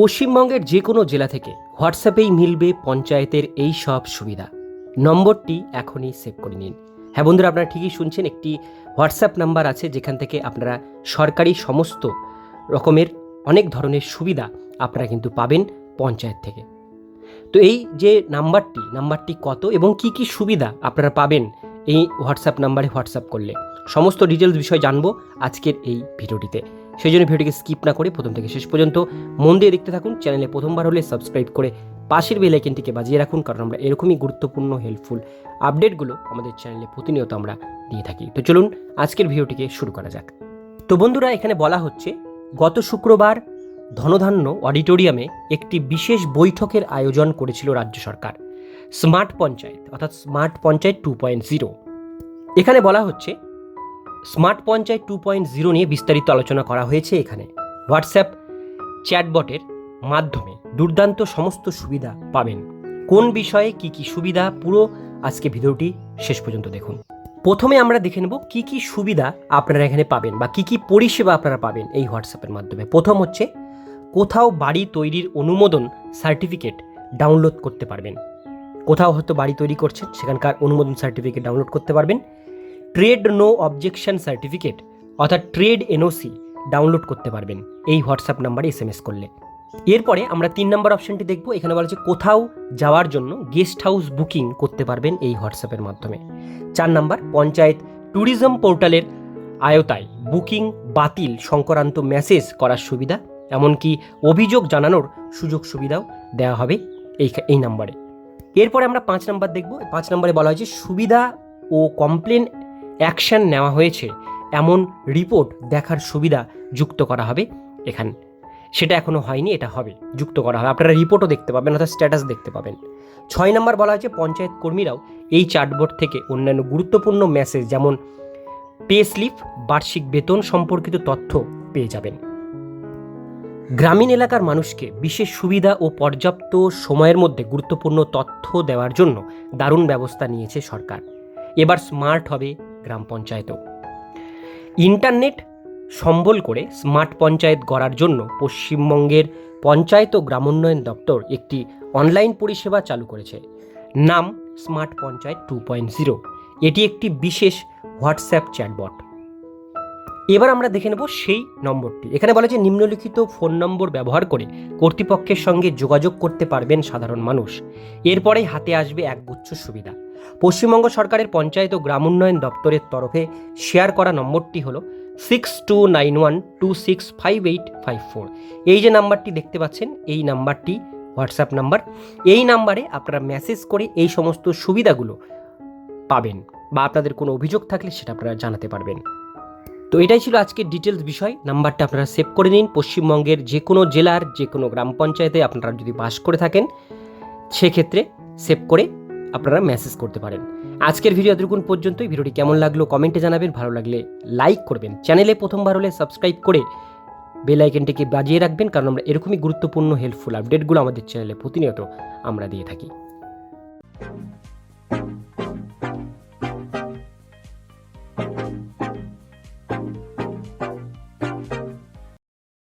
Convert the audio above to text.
পশ্চিমবঙ্গের যে কোনো জেলা থেকে হোয়াটসঅ্যাপেই মিলবে পঞ্চায়েতের এই সব সুবিধা। নম্বরটি এখনই সেভ করে নিন। হ্যাঁ বন্ধুরা, আপনারা ঠিকই শুনছেন, একটি হোয়াটসঅ্যাপ নাম্বার আছে যেখান থেকে আপনারা সরকারি সমস্ত রকমের অনেক ধরনের সুবিধা আপনারা কিন্তু পাবেন পঞ্চায়েত থেকে। তো এই যে নাম্বারটি নাম্বারটি কত এবং কি কি সুবিধা আপনারা পাবেন এই হোয়াটসঅ্যাপ নাম্বারে হোয়াটসঅ্যাপ করলে, সমস্ত ডিটেলস বিষয় জানব আজকের এই ভিডিওটিতে। সেই জন্য ভিডিওটিকে স্কিপ না করে প্রথম থেকে শেষ পর্যন্ত মন দিয়ে দেখতে থাকুন। চ্যানেলে প্রথমবার হলে সাবস্ক্রাইব করে পাশের বেল আইকনটিকে বাজিয়ে রাখুন, কারণ আমরা এরকমই গুরুত্বপূর্ণ হেল্পফুল আপডেটগুলো আমাদের চ্যানেলে প্রতিনিয়ত আমরা দিয়ে থাকি। তো চলুন, আজকের ভিডিওটিকে শুরু করা যাক। তো বন্ধুরা, এখানে বলা হচ্ছে, গত শুক্রবার ধনধান্য অডিটোরিয়ামে একটি বিশেষ বৈঠকের আয়োজন করেছিল রাজ্য সরকার, স্মার্ট পঞ্চায়েত, অর্থাৎ smart panchayat two point zero এখানে বলা হচ্ছে smart panchayat two point zero নিয়ে বিস্তারিত আলোচনা করা হয়েছে এখানে। হোয়াটসঅ্যাপ চ্যাটবটের মাধ্যমে দুর্দান্ত সমস্ত সুবিধা পাবেন। কোন বিষয়ে কি কি সুবিধা? পুরো আজকে ভিডিওটি শেষ পর্যন্ত দেখুন। প্রথমে আমরা দেখে নেব কি কি সুবিধা আপনারা এখানে পাবেন বা কি কি পরিষেবা আপনারা পাবেন এই হোয়াটসঅ্যাপের মাধ্যমে। প্রথম হচ্ছে, কোথাও বাড়ি তৈরির অনুমোদন সার্টিফিকেট ডাউনলোড করতে পারবেন। কোথাও হয়তো বাড়ি তৈরি করছেন, সেখানকার অনুমোদন সার্টিফিকেট ডাউনলোড করতে পারবেন। ট্রেড নো অবজেকশন সার্টিফিকেট অর্থাৎ ট্রেড এনওসি ডাউনলোড করতে পারবেন। এই হোয়াটসঅ্যাপ নাম্বারে এস এম এস করলে। এরপরে আমরা তিন নম্বর অপশনটি দেখব। এখানে বলা হচ্ছে কোথাও যাওয়ার জন্য গেস্ট হাউস বুকিং করতে পারবেন এই হোয়াটসঅ্যাপের মাধ্যমে। চার নাম্বার, পঞ্চায়েত ট্যুরিজম পোর্টালের আয়তায় বুকিং বাতিল সংক্রান্ত মেসেজ করার সুবিধা, এমনকি অভিযোগ জানানোর সুযোগ সুবিধাও দেওয়া হবে এই এই নাম্বারে। এরপরে আমরা পাঁচ নাম্বার দেখব। পাঁচ নম্বরে বলা হয়েছে সুবিধা ও কমপ্লেন অ্যাকশন নেওয়া হয়েছে। এমন রিপোর্ট দেখার সুবিধা যুক্ত করা হবে এখানে। সেটা এখনও হয়নি, এটা হবে, যুক্ত করা হবে। আপনারা রিপোর্টও দেখতে পাবেন, অর্থাৎ স্ট্যাটাস দেখতে পাবেন। ছয় নম্বর বলা হয়েছে, পঞ্চায়েত কর্মীরাও এই চার্টবোর্ড থেকে অন্যান্য গুরুত্বপূর্ণ মেসেজ যেমন পে স্লিপ বার্ষিক বেতন সম্পর্কিত তথ্য পেয়ে যাবেন। গ্রামীণ এলাকার মানুষকে বিশেষ সুবিধা ও পর্যাপ্ত সময়ের মধ্যে গুরুত্বপূর্ণ তথ্য দেওয়ার জন্য দারুণ ব্যবস্থা নিয়েছে সরকার। এবার স্মার্ট হবে গ্রাম পঞ্চায়েতও। ইন্টারনেট সম্বল করে স্মার্ট পঞ্চায়েত গড়ার জন্য পশ্চিমবঙ্গের পঞ্চায়েত ও গ্রামোন্নয়ন দপ্তর একটি অনলাইন পরিষেবা চালু করেছে। নাম smart panchayat two point zero. এটি একটি বিশেষ হোয়াটসঅ্যাপ চ্যাটবট। এবার আমরা দেখে নেব সেই নম্বরটি। এখানে বলা যে নিম্নলিখিত ফোন নম্বর ব্যবহার করে কর্তৃপক্ষের সঙ্গে যোগাযোগ করতে পারবেন সাধারণ মানুষ। এরপরেই হাতে আসবে একগুচ্ছ সুবিধা। পশ্চিমবঙ্গ সরকারের পঞ্চায়েত ও গ্রাম উন্নয়ন দপ্তরের তরফে শেয়ার করা নম্বরটি হলো six two nine one two six five eight five four এই যে নাম্বারটি দেখতে পাচ্ছেন, এই নাম্বারটি হোয়াটসঅ্যাপ নাম্বার। এই নাম্বারে আপনারা মেসেজ করে এই সমস্ত সুবিধাগুলো পাবেন বা আপনাদের কোনো অভিযোগ থাকলে সেটা আপনারা জানাতে পারবেন। তো এটাই ছিল আজকের ডিটেলস বিষয়। নাম্বারটা আপনারা সেভ করে নিন। পশ্চিমবঙ্গের যে কোনো জেলার যে কোনো গ্রাম পঞ্চায়েতে আপনারা যদি বাস করে থাকেন, সেক্ষেত্রে সেভ করে আপনারা মেসেজ করতে পারেন। আজকের ভিডিও এতটুকুন পর্যন্তই। ভিডিওটি কেমন লাগল কমেন্টে জানাবেন। ভালো লাগলে লাইক করবেন। চ্যানেলে প্রথমবার হলে সাবস্ক্রাইব করে বেল আইকনটিকে বাজিয়ে রাখবেন, কারণ আমরা এরকমই গুরুত্বপূর্ণ হেল্পফুল আপডেটগুলো আমাদের চ্যানেলে প্রতিনিয়ত আমরা দিয়ে থাকি।